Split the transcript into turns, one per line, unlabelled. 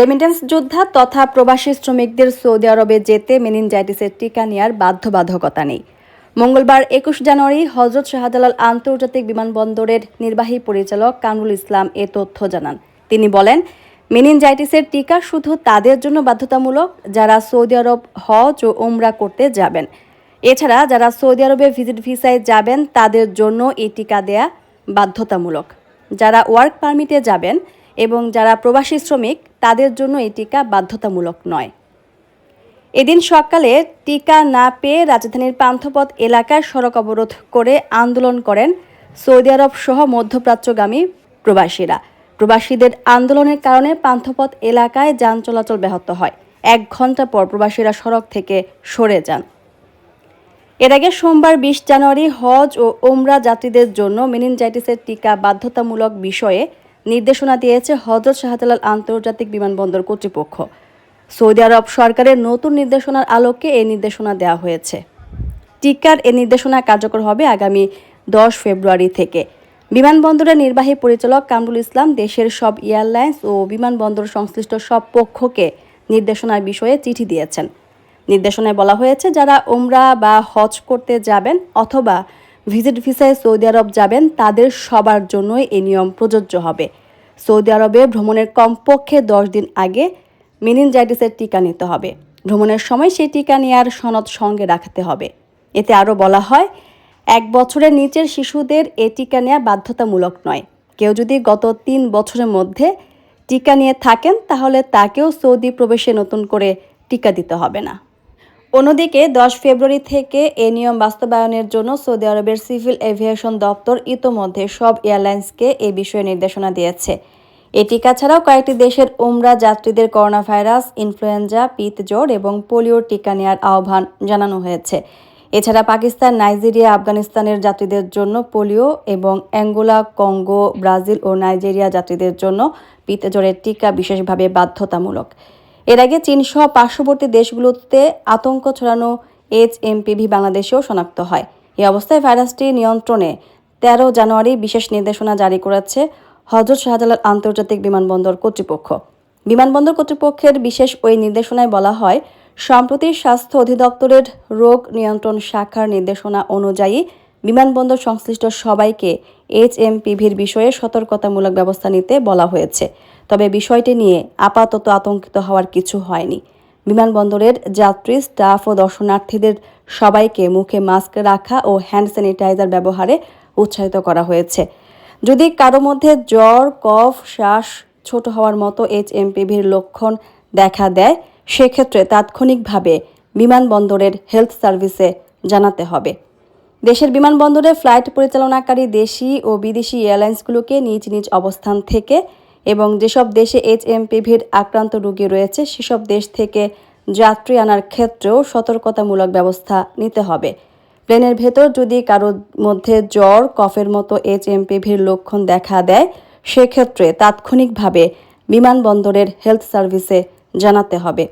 Remittance যোদ্ধা তথা প্রবাসী শ্রমিকদের সৌদি আরবে যেতে মেনিনজাইটিসের টিকা নেওয়ার বাধ্যবাধকতা নেই। মঙ্গলবার একুশ জানুয়ারি হজরত শাহজালাল আন্তর্জাতিক বিমানবন্দরের নির্বাহী পরিচালক কামরুল ইসলাম এ তথ্য জানান। তিনি বলেন মেনিনজাইটিসের টিকা শুধু তাদের জন্য বাধ্যতামূলক যারা সৌদি আরব হজ ও উমরা করতে যাবেন। এছাড়া যারা সৌদি আরবে ভিজিট ভিসায় যাবেন, তাদের জন্য এই টিকা দেয়া বাধ্যতামূলক। যারা ওয়ার্ক পারমিটে যাবেন এবং যারা প্রবাসী শ্রমিক, তাদের জন্য এই টিকা বাধ্যতামূলক নয়। এদিন সকালে টিকা না পেয়ে রাজধানীর পান্থপথ এলাকায় সড়ক অবরোধ করে আন্দোলন করেন সৌদি আরব সহ মধ্যপ্রাচ্যগামী প্রবাসীরা। প্রবাসীদের আন্দোলনের কারণে পান্থপথ এলাকায় যান চলাচল ব্যাহত হয়। এক ঘণ্টা পর প্রবাসীরা সড়ক থেকে সরে যান। এর আগে সোমবার বিশ জানুয়ারি হজ ও ওমরা যাত্রীদের জন্য মেনিনজাইটিসের টিকা বাধ্যতামূলক বিষয়ে নির্দেশনা দিয়েছে হজরত শাহজালাল আন্তর্জাতিক বিমানবন্দর কর্তৃপক্ষ। সৌদি আরব সরকারের নতুন নির্দেশনার আলোকে এই নির্দেশনা দেওয়া হয়েছে। টিকার এ নির্দেশনা কার্যকর হবে আগামী দশ ফেব্রুয়ারি থেকে। বিমানবন্দরের নির্বাহী পরিচালক কামরুল ইসলাম দেশের সব এয়ারলাইন্স ও বিমানবন্দর সংশ্লিষ্ট সব পক্ষকে নির্দেশনার বিষয়ে চিঠি দিয়েছেন। নির্দেশনায় বলা হয়েছে, যারা ওমরা বা হজ করতে যাবেন অথবা ভিজিট ভিসায় সৌদি আরব যাবেন, তাদের সবার জন্যই এই নিয়ম প্রযোজ্য হবে। সৌদি আরবে ভ্রমণের কমপক্ষে দশ দিন আগে মেনিনজাইটিসের টিকা নিতে হবে। ভ্রমণের সময় সেই টিকা নেওয়ার সনদ সঙ্গে রাখতে হবে। এতে আরও বলা হয়, এক বছরের নিচের শিশুদের এ টিকা নেওয়া বাধ্যতামূলক নয়। কেউ যদি গত তিন বছরের মধ্যে টিকা নিয়ে থাকেন, তাহলে তাকেও সৌদি প্রবেশে নতুন করে টিকা দিতে হবে না। অন্যদিকে দশ ফেব্রুয়ারি থেকে এ নিয়ম বাস্তবায়নের জন্য সৌদি আরবের সিভিল এভিয়েশন দপ্তর ইতোমধ্যে সব এয়ারলাইন্সকে এ বিষয়ে নির্দেশনা দিয়েছে। এ টিকা ছাড়াও কয়েকটি দেশের উমরা যাত্রীদের করোনা ভাইরাস ইনফ্লুয়েঞ্জা পিতজ্বর এবং পোলিওর টিকা নেওয়ার আহ্বান জানানো হয়েছে। এছাড়া পাকিস্তান, নাইজেরিয়া, আফগানিস্তানের যাত্রীদের জন্য পোলিও এবং অ্যাঙ্গোলা, কঙ্গো, ব্রাজিল ও নাইজেরিয়া যাত্রীদের জন্য পিতজ্বরের টিকা বিশেষভাবে বাধ্যতামূলক। এর আগে চীনসহ পার্শ্ববর্তী দেশগুলোতে আতঙ্ক ছড়ানো এইচ এমপিভি বাংলাদেশেও শনাক্ত হয়। এই অবস্থায় ভাইরাসটি নিয়ন্ত্রণে তেরো জানুয়ারি বিশেষ নির্দেশনা জারি করেছে হজরত শাহজালাল আন্তর্জাতিক বিমানবন্দর কর্তৃপক্ষ। বিমানবন্দর কর্তৃপক্ষের বিশেষ ওই নির্দেশনায় বলা হয় সম্প্রতি স্বাস্থ্য অধিদপ্তরের রোগ নিয়ন্ত্রণ শাখার নির্দেশনা অনুযায়ী বিমানবন্দর সংশ্লিষ্ট সবাইকে এইচএমপিভির বিষয়ে সতর্কতামূলক ব্যবস্থা নিতে বলা হয়েছে। তবে বিষয়টি নিয়ে আপাতত আতঙ্কিত হওয়ার কিছু হয়নি। বিমানবন্দরের যাত্রী, স্টাফ ও দর্শনার্থীদের সবাইকে মুখে মাস্ক রাখা ও হ্যান্ড স্যানিটাইজার ব্যবহারে উৎসাহিত করা হয়েছে। যদি কারও মধ্যে জ্বর, কফ, শ্বাস ছোট হওয়ার মতো এইচএমপিভির লক্ষণ দেখা দেয়, সেক্ষেত্রে তাৎক্ষণিকভাবে বিমানবন্দরের হেলথ সার্ভিসে জানাতে হবে। দেশের বিমানবন্দরে ফ্লাইট পরিচালনাকারী দেশি ও বিদেশি এয়ারলাইন্সগুলোকে নিজ নিজ অবস্থান থেকে এবং যেসব দেশে এইচ এইচএমপিভির আক্রান্ত রোগী রয়েছে, সেসব দেশ থেকে যাত্রী আনার ক্ষেত্রেও সতর্কতামূলক ব্যবস্থা নিতে হবে। প্লেনের ভেতর যদি কারোর মধ্যে জ্বর, কফের মতো এইচ এইচএমপিভির লক্ষণ দেখা দেয়, সেক্ষেত্রে তাৎক্ষণিকভাবে বিমানবন্দরের হেলথ সার্ভিসে জানাতে হবে।